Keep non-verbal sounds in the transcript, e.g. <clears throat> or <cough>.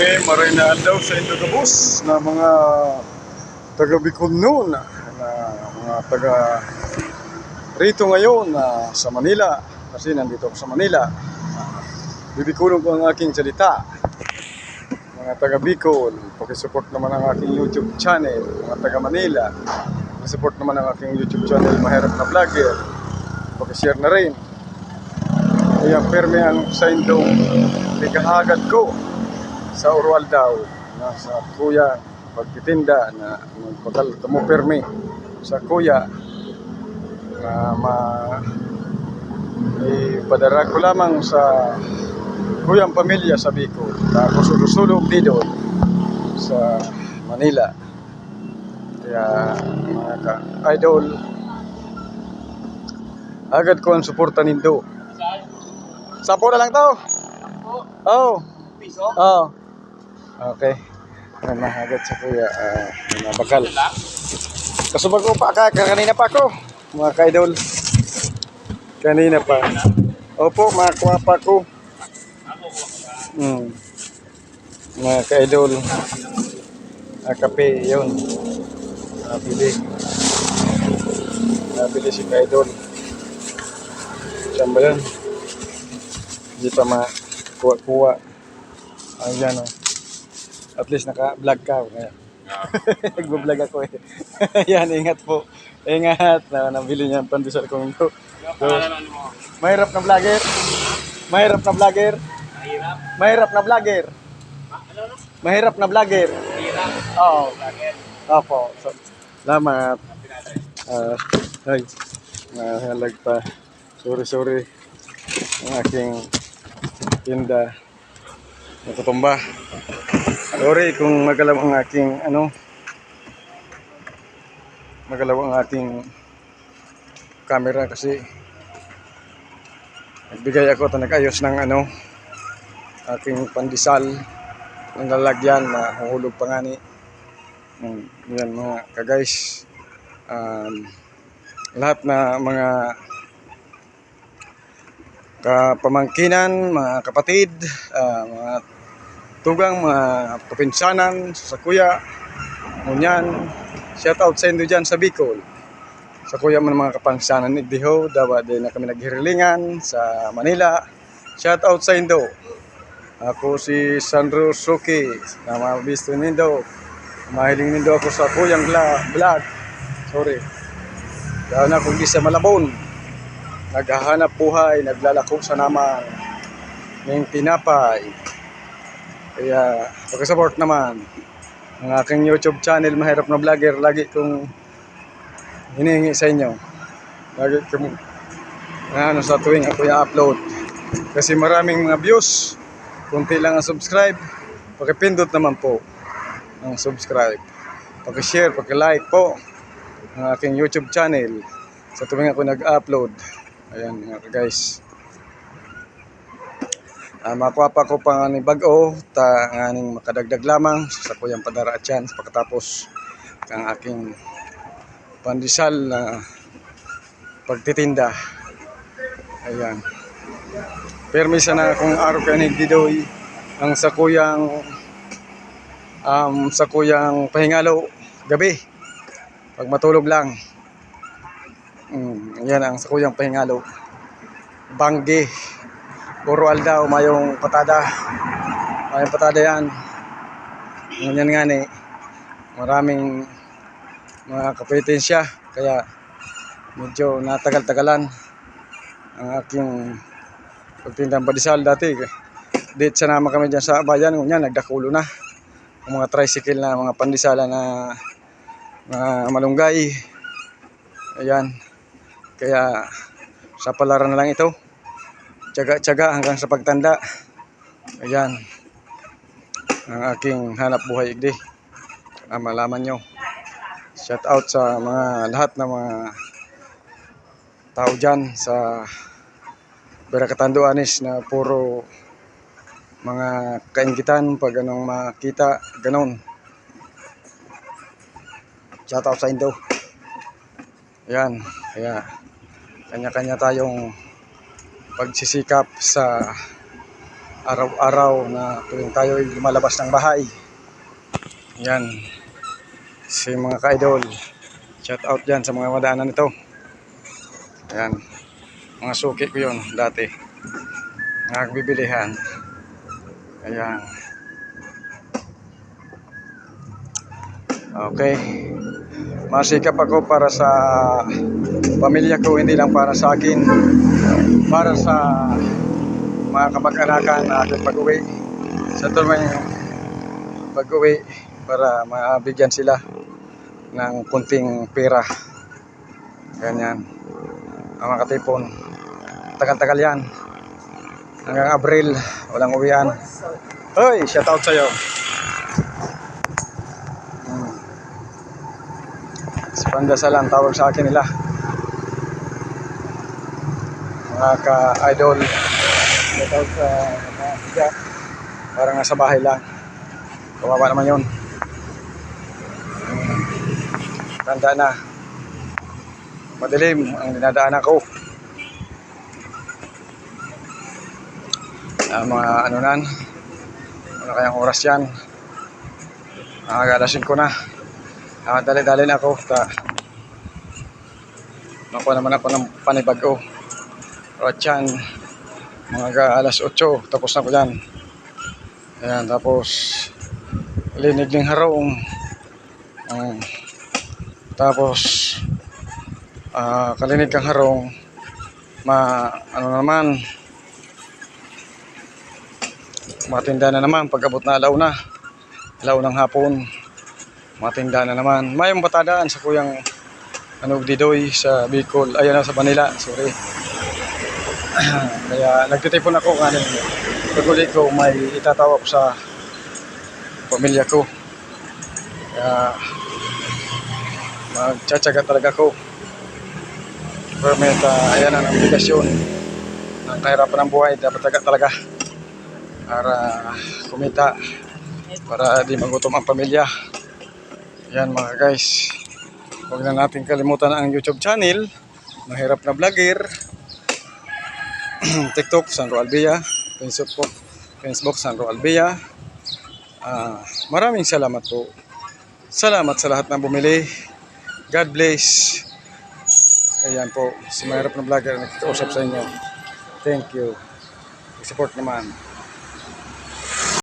kami marinaan daw sa Indogabus na mga taga Bicolno na, na mga taga rito ngayon na sa Manila kasi nandito ako sa Manila. Bibikulong ko ang aking salita. Mga taga Bicol, pakisupport naman ang aking YouTube channel. Mga taga Manila, pakisupport naman ang aking YouTube channel Mahirap na Vlogger. Pakishare na rin. Kaya perme ang sign daw ikahagad ko sa Urwal daw na sa kuya pagtitinda na magpakal tamo perme sa kuya na ma ipadara ko lamang sa kuyang pamilya sa Bicol na kusulog-sulog dito sa Manila kaya mga ka-idol agad ko ang suporta nindo Sampo na lang to. Oh. Piso? Oh. Okay. Ano agad sa kuya. Uh, nabakal. Kasubag ko pa. ka- Kanina pa ako. Mga ka-idol. Kanina pa. Opo, makakuha pa ko. Hmm. Mga ka-idol. Ah, kape, yun. Nabili. Nabili si ka-idol. Saan ba yun? Hindi pa makuha-kuha. Ayan o. At least naka-vlog ka. Ngayon. <laughs> Nag-vlog ako eh. <laughs> Ayan, ingat po. Ingat na nabili niya ang pandesal kong ito. So, mahirap na vlogger. Mahirap na vlogger. Mahirap? Mahirap na vlogger. Ano no? Mahirap na vlogger. Mahirap. Oo. Bakit? Opo. So, salamat. Ah, ay. Nahalag pa. Sorry, sorry. Ang aking tinda. Natutumba. Sorry kung magalaw ang aking ano. Magalaw ang ating camera kasi nagbigay ako at nag-ayos ng ano aking pandesal ng lalagyan na hulog pa nga ni Mm, yan mga ka-guys. Um, lahat na mga kapamangkinan, mga kapatid, ah, mga tugang, mga kapinsanan, sa kuya, ngunyan, shout out sa inyo dyan sa Bicol. Sa kuya mo ng mga kapangsanan ni Diho, dawa din na kami naghirilingan sa Manila. Shout out sa Indo. Ako si Sandro Suki, na mabisto nindo. Mahiling nindo ako sa kuyang vlog. Sorry. Dahil na kung sa Malabon. Naghahanap buhay, naglalako sa naman ng tinapay. Kaya, pagka-support naman ang aking YouTube channel, Mahirap na Vlogger, lagi kong hinihingi sa inyo. Lagi kong ano, sa tuwing ako i-upload. Kasi maraming mga views, kunti lang ang subscribe, pakipindot naman po ng subscribe. Pag-share, pag-like po ng aking YouTube channel sa tuwing ako nag-upload. Ayan mga guys. Uh, makuha pa ko pa nga ni Bago, ta nganing makadagdag lamang sa kuyang padara at yan. Pagkatapos ang aking pandesal na pagtitinda. Ayan. Permisa na kung araw ka nagdidoy ang sa kuyang um, sa kuyang pahingalo gabi. Pag matulog lang. Mm, yan ang sa kuyang pahingalo bangge puro aldaw mayong patada. Mayong patada yan. Ganyan nga ni maraming mga kapetensya kaya medyo natagal-tagalan ang aking pagtindang padisal dati. Date sa naman kami dyan sa bayan. Ngunyan nagdakulo na. Ang mga tricycle na mga pandisala na mga malunggay. Ayan. Kaya sa palaran na lang ito tiyaga-tiyaga hanggang sa pagtanda ayan ang aking hanap buhay igdi na malaman nyo shout out sa mga lahat ng mga tao dyan sa Berakatando Anis na puro mga kaingitan pag anong makita, ganon. Shout out sa Indo. Yan, kaya kanya-kanya tayong pagsisikap sa araw-araw na tuwing tayo ay lumalabas ng bahay. Yan. Si mga ka-idol. Shout out dyan sa mga madaanan nito. Ayan. Mga suki ko yun dati. Mga bibilihan. Ayan. Okay. Masikap ako para sa pamilya ko, hindi lang para sa akin. Para sa mga kamag-anakan na aking pag-uwi. Sa tuwing pag-uwi para mabigyan sila ng kunting pera. Ganyan. Ang mga katipon. Tagal-tagal yan. Hanggang Abril, walang uwian. Hoy, shout out sa'yo. Si Pandasalan, tawag sa akin nila. Mga ka-idol. Out sa mga tiga. Parang nasa bahay lang. Kawawa naman yun. Hmm. Tanda na. Madilim ang dinadaanan ko. Ah, mga ano nan. Ano kayang oras yan? Nakagalasin ko na. Ah, dali-dali na ako. Ta Nakuha naman ako ng panibago. At yan, mga alas 8, tapos na ko yan. Ayan, tapos linig ng harong. Um, tapos ah kalinig kang harong ma ano naman matinda na naman pag abot na alaw na alaw ng hapon matinda na naman. May batadaan sa kuyang ano didoy sa Bicol. Ayan na sa Manila. Sorry. <clears throat> Kaya nagtitipon ako kanin paguli ko may itatawag sa pamilya ko. Kaya magtsatsaga talaga ko permit uh, ayan ang obligasyon ng kahirapan ng buhay. Dapat taga talaga para kumita para di magutom ang pamilya yan mga guys. Huwag na natin kalimutan ang youtube channel. Mahirap na vlogger. <clears throat> Tiktok Sandro Albia facebook facebook Sandro Albia Ah, maraming salamat po. Salamat sa lahat ng bumili. God bless. Ayan po, si Mahirap na Vlogger na nagkakausap sa inyo. Thank you. support naman.